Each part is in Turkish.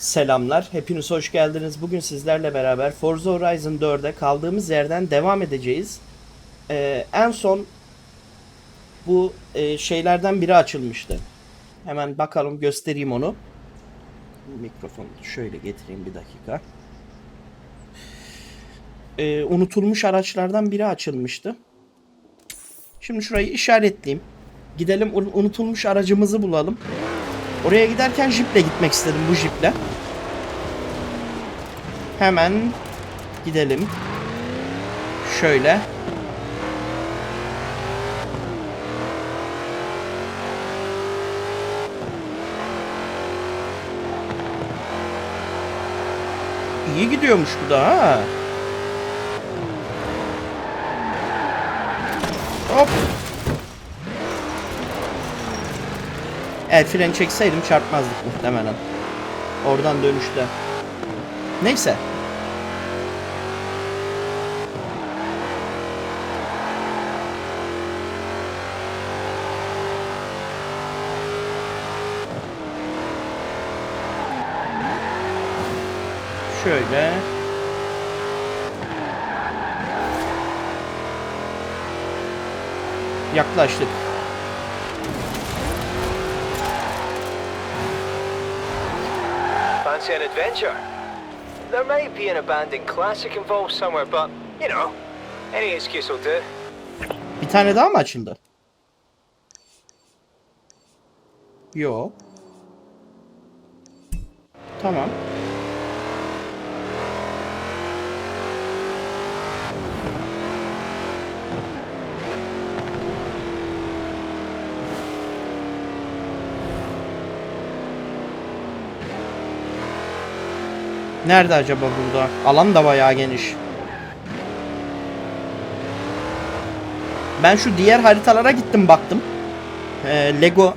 Selamlar, hepiniz hoş geldiniz. Bugün sizlerle beraber Forza Horizon 4'e kaldığımız yerden devam edeceğiz. Ee, en son bu e, şeylerden biri açılmıştı. Hemen bakalım göstereyim onu. Mikrofonu şöyle getireyim bir dakika. Ee, unutulmuş araçlardan biri açılmıştı. Şimdi şurayı işaretleyeyim. Gidelim un- unutulmuş aracımızı bulalım. Oraya giderken jiple gitmek istedim bu jiple. Hemen gidelim. Şöyle. İyi gidiyormuş bu da ha. Hop. El fren çekseydim çarpmazdık muhtemelen. Oradan dönüşte. Neyse. Şöyle. Yaklaştık. Fancy an adventure? There may be an abandoned classic involved somewhere, but, you know, any excuse will do. Bir tane daha mı açıldı? Yok. Tamam. Nerede acaba burada? Alan da bayağı geniş. Ben şu diğer haritalara gittim baktım. Ee, Lego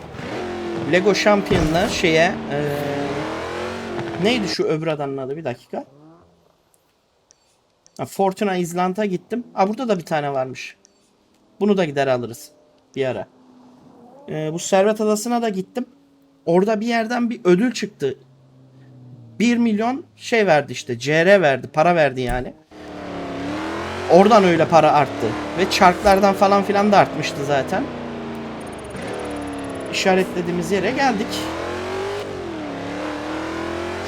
Lego Champion'la şeye ee, neydi şu öbür adanın adı bir dakika. Ha, Fortuna Island'a gittim. Aa burada da bir tane varmış. Bunu da gider alırız bir ara. Ee, bu Servet Adası'na da gittim. Orada bir yerden bir ödül çıktı. 1 milyon şey verdi işte. CR verdi. Para verdi yani. Oradan öyle para arttı. Ve çarklardan falan filan da artmıştı zaten. İşaretlediğimiz yere geldik.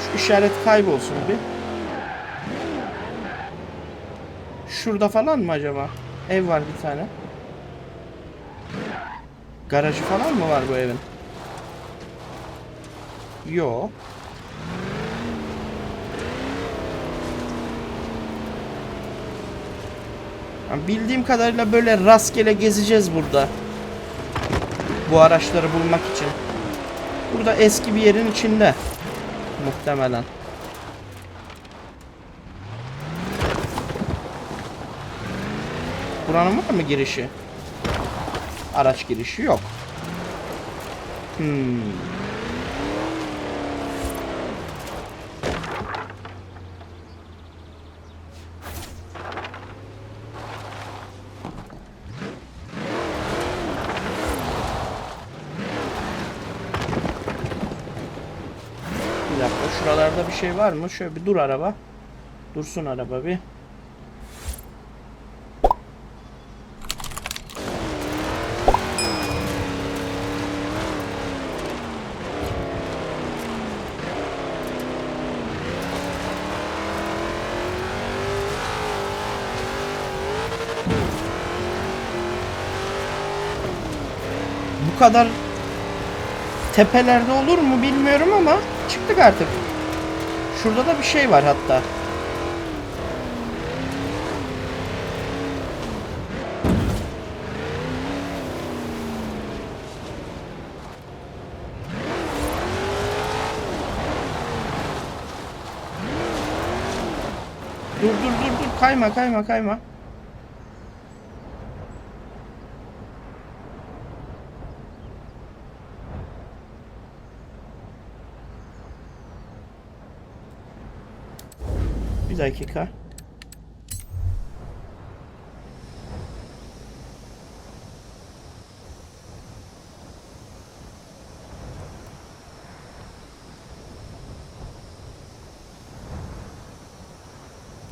Şu işaret kaybolsun bir. Şurada falan mı acaba? Ev var bir tane. Garajı falan mı var bu evin? Yok. Bildiğim kadarıyla böyle rastgele gezeceğiz burada. Bu araçları bulmak için. Burada eski bir yerin içinde. Muhtemelen. Buranın var mı girişi? Araç girişi yok. Hmm. Bir dakika şuralarda bir şey var mı? Şöyle bir dur araba. Dursun araba bir. Bu kadar tepelerde olur mu bilmiyorum ama çıktık artık. Şurada da bir şey var hatta. Dur dur dur dur kayma kayma kayma. Bir dakika.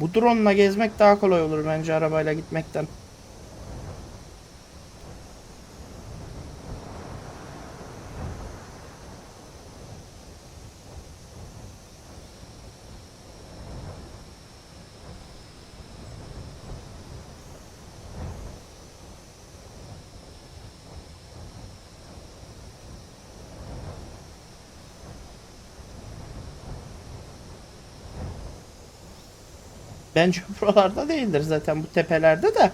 Bu drone gezmek daha kolay olur bence arabayla gitmekten. Bence buralarda değildir zaten bu tepelerde de.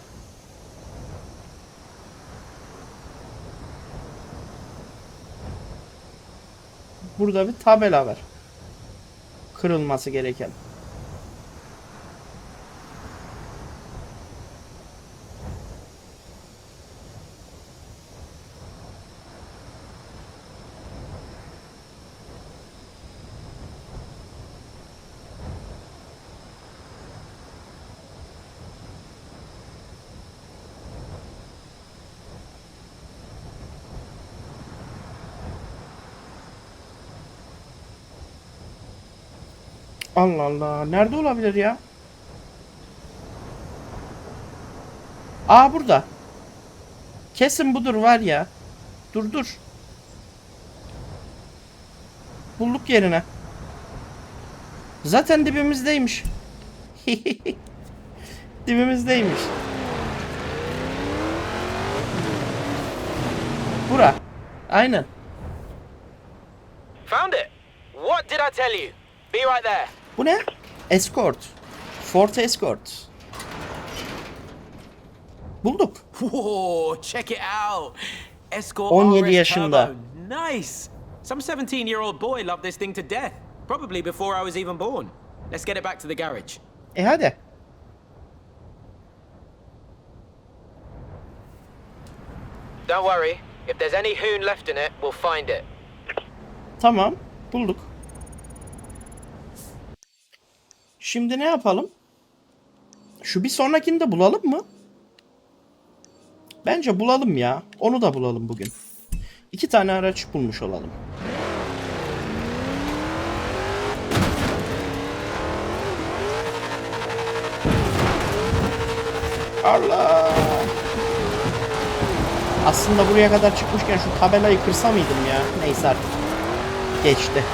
Burada bir tabela var. Kırılması gereken. Allah Allah. Nerede olabilir ya? Aa burada. Kesin budur var ya. Dur dur. Bulduk yerine. Zaten dibimizdeymiş. dibimizdeymiş. Bura. Aynen. Found it! What did I tell you? Be right there. Bu ne? Escort. Ford Escort. Bulduk. Whoa, check it out. Escort 17 RS yaşında. Turbo. Nice. Some 17-year-old boy loved this thing to death. Probably before I was even born. Let's get it back to the garage. E hadi. Don't worry. If there's any hoon left in it, we'll find it. Tamam. Bulduk. Şimdi ne yapalım? Şu bir sonrakini de bulalım mı? Bence bulalım ya. Onu da bulalım bugün. İki tane araç bulmuş olalım. Allah! Aslında buraya kadar çıkmışken şu tabelayı kırsa mıydım ya? Neyse artık. Geçti.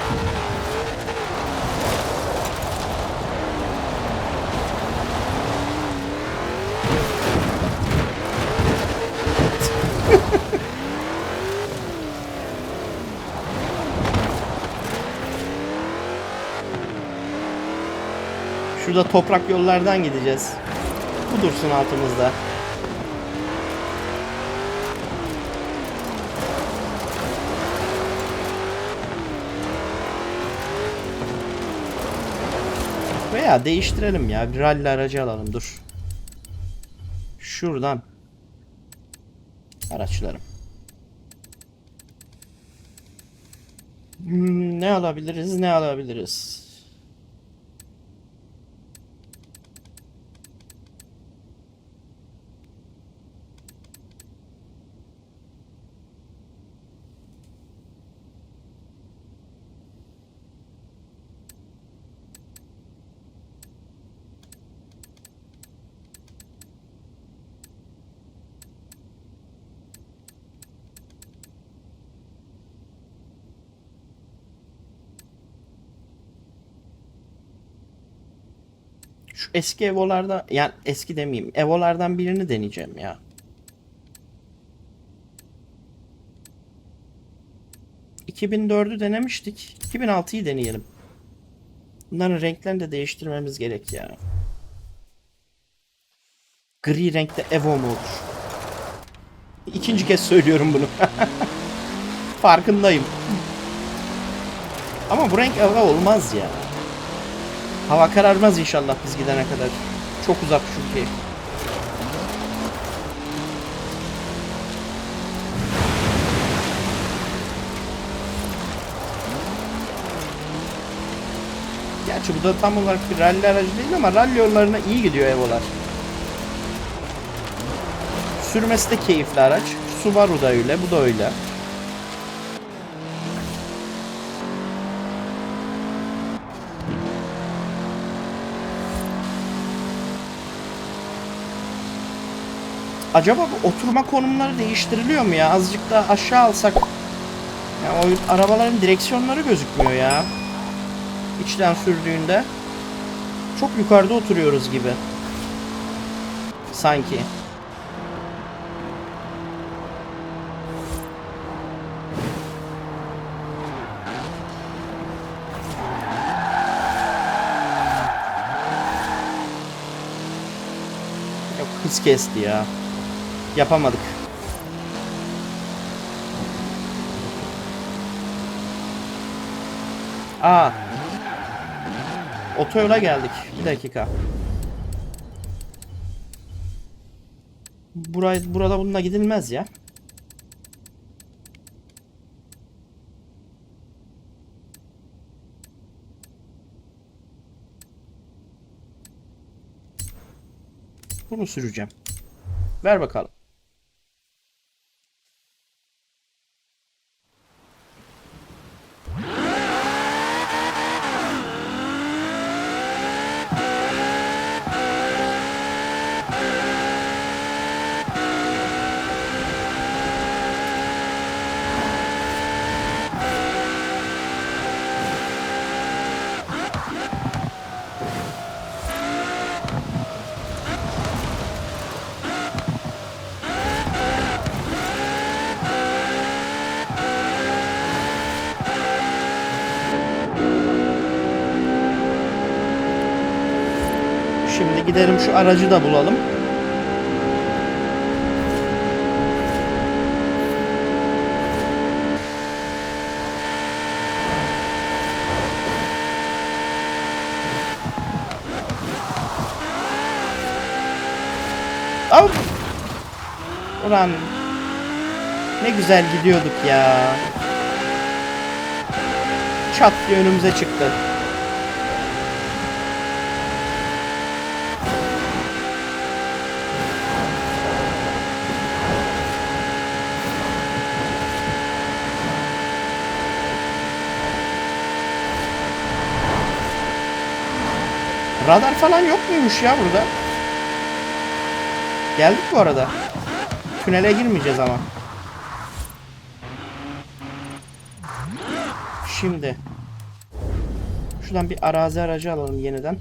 Şurada toprak yollardan gideceğiz. Bu dursun altımızda. Veya değiştirelim ya. Bir rally aracı alalım dur. Şuradan. Araçlarım. Hmm, ne alabiliriz? Ne alabiliriz? Şu eski Evo'larda yani eski demeyeyim. Evo'lardan birini deneyeceğim ya. ...2004'ü denemiştik. 2006'yı deneyelim. Bunların renklerini de değiştirmemiz gerek ya. Gri renkte Evo mu olur? İkinci kez söylüyorum bunu. Farkındayım. Ama bu renk Evo olmaz ya. Hava kararmaz inşallah biz gidene kadar. Çok uzak çünkü. Gerçi bu da tam olarak bir rally aracı değil ama rally yollarına iyi gidiyor Evo'lar. Sürmesi de keyifli araç. Subaru da öyle, bu da öyle. Acaba bu oturma konumları değiştiriliyor mu ya? Azıcık daha aşağı alsak. Ya o arabaların direksiyonları gözükmüyor ya. İçten sürdüğünde. Çok yukarıda oturuyoruz gibi. Sanki. Yok hız kesti ya. Yapamadık. Aa. Otoyola geldik. Bir dakika. Burayı, burada bununla gidilmez ya. Bunu süreceğim. Ver bakalım. Şimdi gidelim şu aracı da bulalım. Av! Ulan ne güzel gidiyorduk ya. Çat diye önümüze çıktı. Radar falan yok muymuş ya burada? Geldik bu arada. Tünele girmeyeceğiz ama. Şimdi. Şuradan bir arazi aracı alalım yeniden.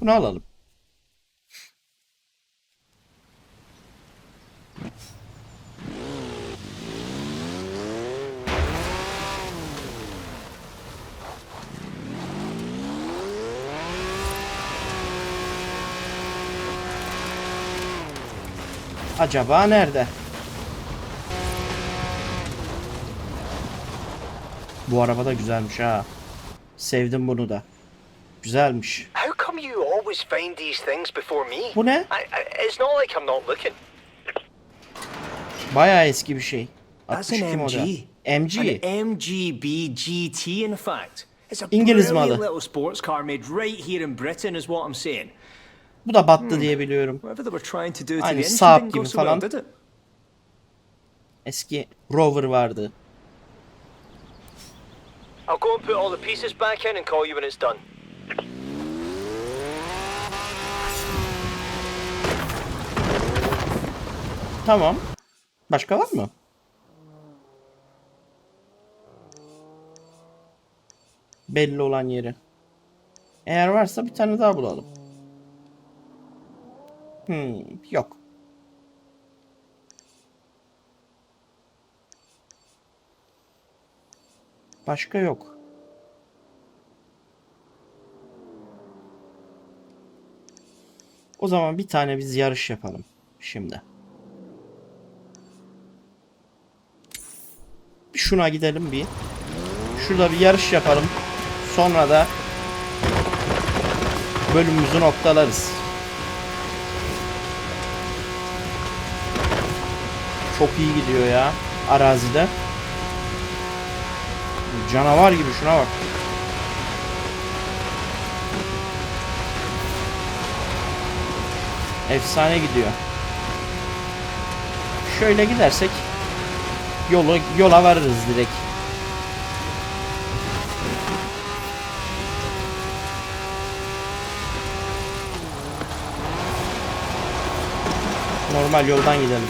Bunu alalım. Acaba nerede? Bu araba da güzelmiş ha. Sevdim bunu da. Güzelmiş. How come you always find these things before me? Bu ne? I, I, it's not like I'm not looking. Bayağı eski bir şey. That's an 62 model. MG. MG. An MGB GT, in fact. It's a İngiliz malı. little sports car made right here in Britain, is what I'm saying. Bu da battı diye biliyorum. Aynı the engine Saab gibi falan. Eski Rover vardı. I'll go and put all the pieces back in and call you when it's done. Tamam. Başka var mı? Belli olan yeri. Eğer varsa bir tane daha bulalım. Hmm, yok. Başka yok. O zaman bir tane biz yarış yapalım şimdi. Şuna gidelim bir. Şurada bir yarış yapalım. Sonra da bölümümüzü noktalarız. Çok iyi gidiyor ya arazide. Canavar gibi şuna bak. Efsane gidiyor. Şöyle gidersek yolu yola varırız direkt. Normal yoldan gidelim.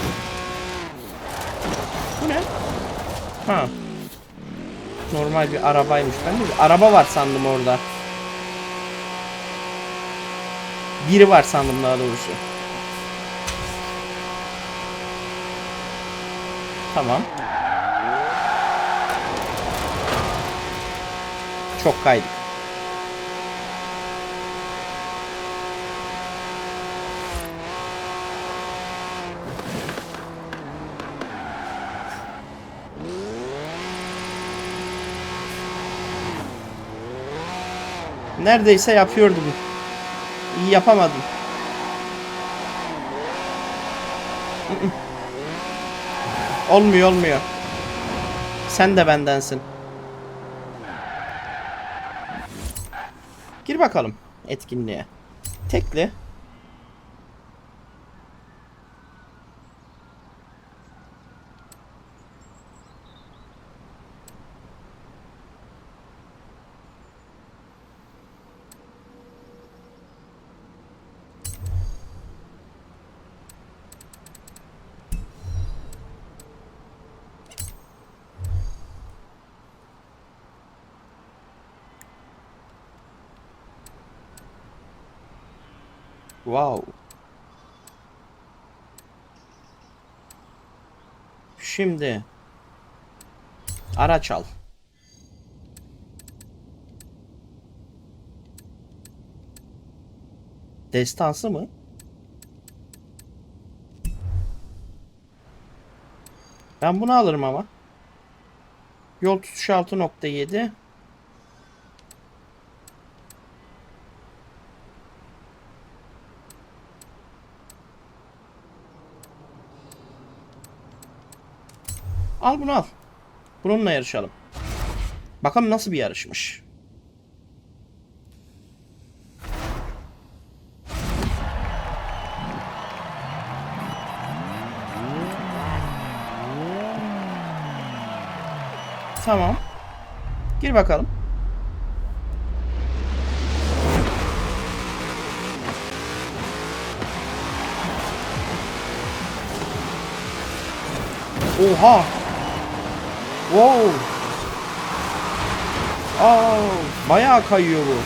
Ne? Ha. Normal bir arabaymış. Ben de bir araba var sandım orada. Biri var sandım daha doğrusu. Tamam. Çok kaydık. Neredeyse yapıyordum. İyi yapamadım. Olmuyor olmuyor. Sen de bendensin. Gir bakalım etkinliğe. Tekli. Wow. Şimdi araç al. Destansı mı? Ben bunu alırım ama. Yol tutuşu 6.7. Al bunu al. Bununla yarışalım. Bakalım nasıl bir yarışmış. Tamam. Gir bakalım. Oha. Wow. Aa, bayağı kayıyor bu.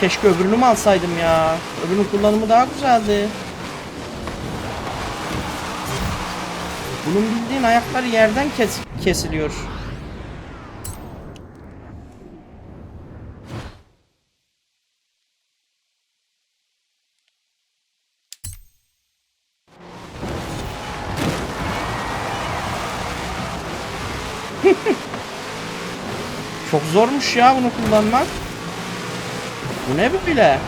Keşke öbürünü mü alsaydım ya? Öbürünün kullanımı daha güzeldi. Bunun bildiğin ayakları yerden kes kesiliyor. Zormuş ya bunu kullanmak. Bu ne böyle?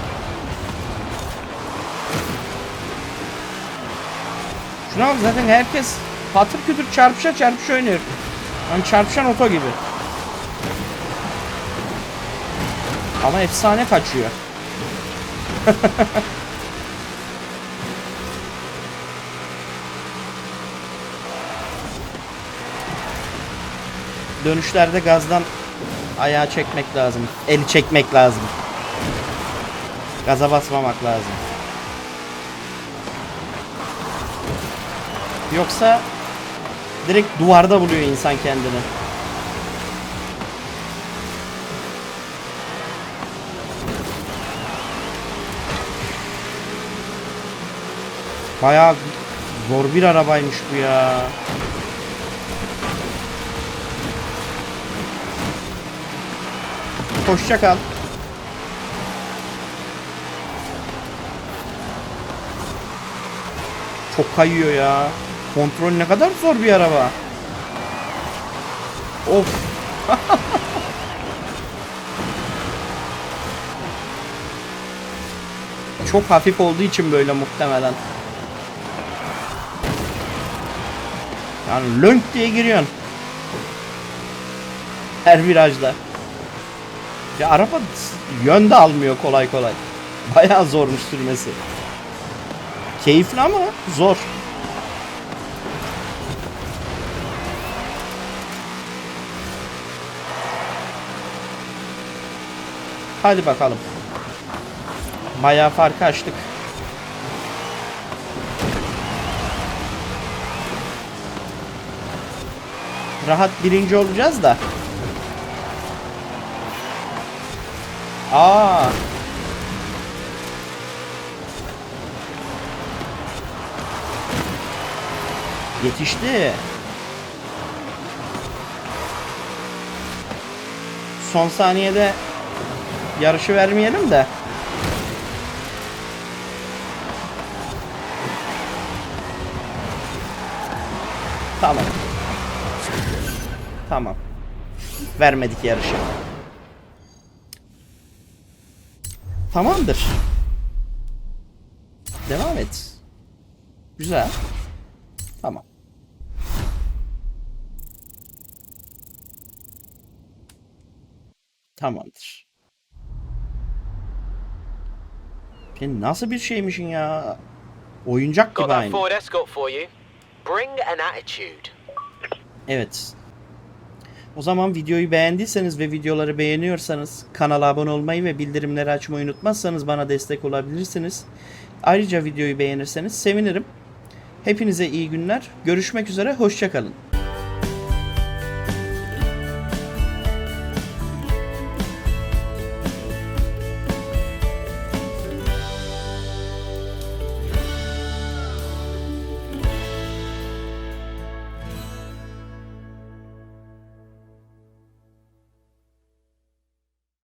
Şuna bak zaten herkes patır kütür çarpışa çarpışa oynuyor. Hani çarpışan oto gibi. Ama efsane kaçıyor. Dönüşlerde gazdan ayağı çekmek lazım. Eli çekmek lazım. Gaza basmamak lazım. Yoksa direkt duvarda buluyor insan kendini. Bayağı zor bir arabaymış bu ya. Hoşça kal. Çok kayıyor ya. Kontrol ne kadar zor bir araba. Of. Çok hafif olduğu için böyle muhtemelen. Yani lönk diye giriyorsun. Her virajda. Ya araba yön de almıyor kolay kolay. Bayağı zormuş sürmesi. Keyifli ama zor. Hadi bakalım. Bayağı fark açtık. Rahat birinci olacağız da. Aa. Yetişti. Son saniyede yarışı vermeyelim de. Tamam. Tamam. Vermedik yarışı. Tamamdır. Devam et. Güzel. Tamam. Tamamdır. Sen nasıl bir şeymişsin ya? Oyuncak gibi aynı. Evet. O zaman videoyu beğendiyseniz ve videoları beğeniyorsanız kanala abone olmayı ve bildirimleri açmayı unutmazsanız bana destek olabilirsiniz. Ayrıca videoyu beğenirseniz sevinirim. Hepinize iyi günler. Görüşmek üzere. Hoşçakalın.